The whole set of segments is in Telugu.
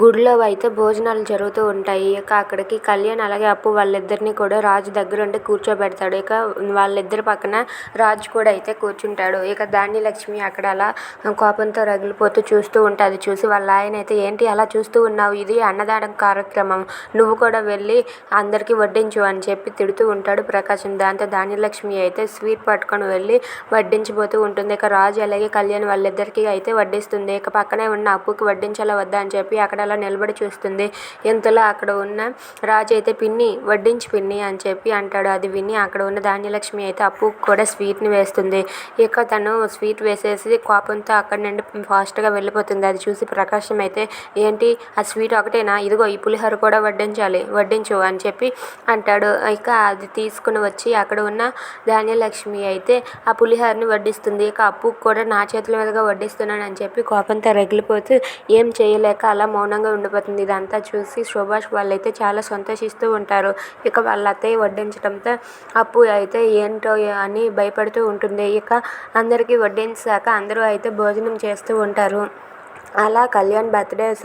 గుడిలో అయితే భోజనాలు జరుగుతూ ఉంటాయి. ఇక అక్కడికి కళ్యాణ్ అలాగే అప్పు వాళ్ళిద్దరిని కూడా రాజు దగ్గరుండి కూర్చోబెడతాడు. ఇక వాళ్ళిద్దరి పక్కన రాజు కూడా అయితే కూర్చుంటాడు. ఇక ధాన్యలక్ష్మి అక్కడ అలా కోపంతో రగిలిపోతూ చూస్తూ ఉంటుంది చూసి వాళ్ళ ఆయన అయితే ఏంటి అలా చూస్తూ ఉన్నావు? ఇది అన్నదానం కార్యక్రమం. నువ్వు కూడా వెళ్ళి అందరికీ వడ్డించు అని చెప్పి తిడుతూ ఉంటాడు ప్రకాశం. దాంతో ధాన్యలక్ష్మి అయితే స్వీట్ పట్టుకొని వెళ్ళి వడ్డించిపోతూ ఉంటుంది. ఇక రాజు అలాగే కళ్యాణ్ వాళ్ళిద్దరికీ అయితే వడ్డిస్తుంది. ఇక పక్కనే ఉన్న అప్పుకి వడ్డించాలా వద్దా అని చెప్పి అక్కడ అలా నిలబడి చూస్తుంది. ఇంతలో అక్కడ ఉన్న రాజు అయితే పిన్ని వడ్డించి పిన్ని అని చెప్పి అంటాడు. అది విని అక్కడ ఉన్న ధాన్యలక్ష్మి అయితే అప్పు కూడా స్వీట్ని వేస్తుంది. ఇక తను స్వీట్ వేసేసి కోపంతో అక్కడ నుండి ఫాస్ట్గా వెళ్ళిపోతుంది. అది చూసి ప్రకాశం అయితే ఏంటి? ఆ స్వీట్ ఒకటేనా? ఇదిగో ఈ పులిహోర కూడా వడ్డించాలి వడ్డించు అని చెప్పి అంటాడు. ఇక అది తీసుకుని వచ్చి అక్కడ ఉన్న ధాన్యలక్ష్మి అయితే ఆ పులిహోరని వడ్డిస్తుంది. ఇక అప్పు కూడా నా చేతుల మీదుగా వడ్డిస్తున్నాను అని చెప్పి కోపంతో రగిలిపోతూ ఏం చేయలేక అలా మౌనంగా ఉండిపోతుంది. ఇదంతా చూసి సుభాష్ వాళ్ళైతే చాలా సంతోషిస్తూ ఉంటారు. ఇక వాళ్ళ అత్తయ్య వడ్డించడంతో అప్పు అయితే ఏంటో అని భయపడుతూ ఉంటుంది. ఇక అందరికీ వడ్డించాక అందరూ అయితే భోజనం చేస్తూ ఉంటారు. అలా కళ్యాణ్ బర్త్డే స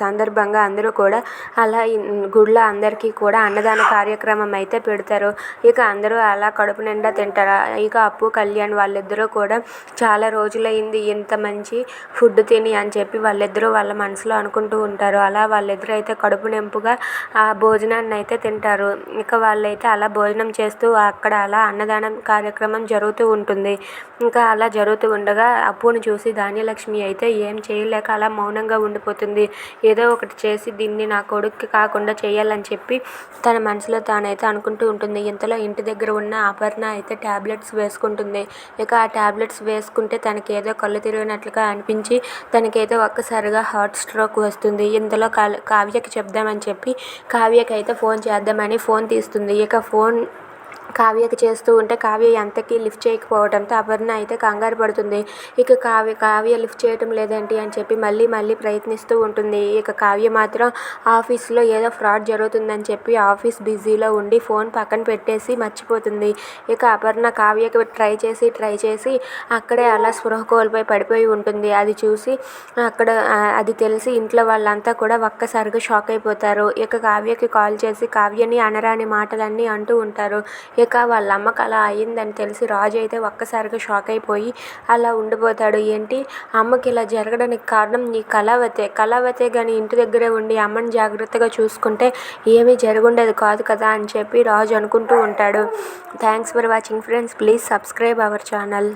సందర్భంగా అందరూ కూడా అలా గుళ్ళో అందరికీ కూడా అన్నదాన కార్యక్రమం అయితే పెడతారు. ఇక అందరూ అలా కడుపు నిండా తింటారు? ఇక అప్పు కళ్యాణ్ వాళ్ళిద్దరూ కూడా చాలా రోజులైంది ఇంత మంచి ఫుడ్ తిని అని చెప్పి వాళ్ళిద్దరూ వాళ్ళ మనసులో అనుకుంటూ ఉంటారు. అలా వాళ్ళిద్దరూ అయితే కడుపు నింపుగా ఆ భోజనాన్ని అయితే తింటారు. ఇక వాళ్ళైతే అలా భోజనం చేస్తూ అక్కడ అలా అన్నదానం కార్యక్రమం జరుగుతూ ఉంటుంది. ఇంకా అలా జరుగుతూ ఉండగా అప్పుని చూసి ధాన్యలక్ష్మి అయితే ఏం చేయలేదు. లేక అలా మౌనంగా ఉండిపోతుంది. ఏదో ఒకటి చేసి దీన్ని నా కొడుక్కి కాకుండా చేయాలని చెప్పి తన మనసులో తానైతే అనుకుంటూ ఉంటుంది. ఇంతలో ఇంటి దగ్గర ఉన్న అపర్ణ అయితే ట్యాబ్లెట్స్ వేసుకుంటుంది. ఇక ఆ ట్యాబ్లెట్స్ వేసుకుంటే తనకి ఏదో కళ్ళు తిరిగినట్లుగా అనిపించి తనకైతే ఒక్కసారిగా హార్ట్ స్ట్రోక్ వస్తుంది. ఇంతలో కావ్యకి చెప్దామని చెప్పి కావ్యకి అయితే ఫోన్ చేద్దామని ఫోన్ తీస్తుంది. ఇక ఫోన్ కావ్యకి చేస్తూ ఉంటే కావ్య ఎంతకీ లిఫ్ట్ చేయకపోవడంతో అపర్ణ అయితే కంగారు పడుతుంది. ఇక కావ్య కావ్య లిఫ్ట్ చేయటం లేదేంటి అని చెప్పి మళ్ళీ మళ్ళీ ప్రయత్నిస్తూ ఉంటుంది. ఇక కావ్య మాత్రం ఆఫీస్లో ఏదో ఫ్రాడ్ జరుగుతుందని చెప్పి ఆఫీస్ బిజీలో ఉండి ఫోన్ పక్కన పెట్టేసి మర్చిపోతుంది. ఇక అపర్ణ కావ్యకి ట్రై చేసి ట్రై చేసి అక్కడే అలా స్పృహ కోల్పోయి పడిపోయి ఉంటుంది. అది చూసి అక్కడ అది తెలిసి ఇంట్లో వాళ్ళంతా కూడా ఒక్కసారిగా షాక్ అయిపోతారు. ఇక కావ్యకి కాల్ చేసి కావ్యని అనరాని మాటలన్నీ అంటూ ఉంటారు. ఇక వాళ్ళ అమ్మకి అలా అయ్యిందని తెలిసి రాజు అయితే ఒక్కసారిగా షాక్ అయిపోయి అలా ఉండిపోతాడు ఏంటి? అమ్మకి ఇలా జరగడానికి కారణం నీ కళావతే. కళావతే కానీ ఇంటి దగ్గరే ఉండి అమ్మని జాగ్రత్తగా చూసుకుంటే ఏమీ జరుగుండేది కాదు కదా అని చెప్పి రాజు అనుకుంటూ ఉంటాడు. Thanks for watching friends please subscribe our channel